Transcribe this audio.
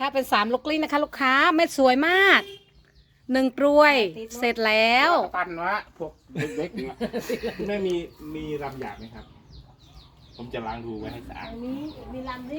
คะ เป็นสามลูกกลิ้งนะคะ ลูกค้าเม็ดสวยมากหนึ่งกล้วย เสร็จแล้ว ตันวะพวกเล็กๆเนี่ยคุณแม่มีมีรำหยาบไหมครับ ผมจะล้างดูไว้ให้สะอาด อันนี้มีลำ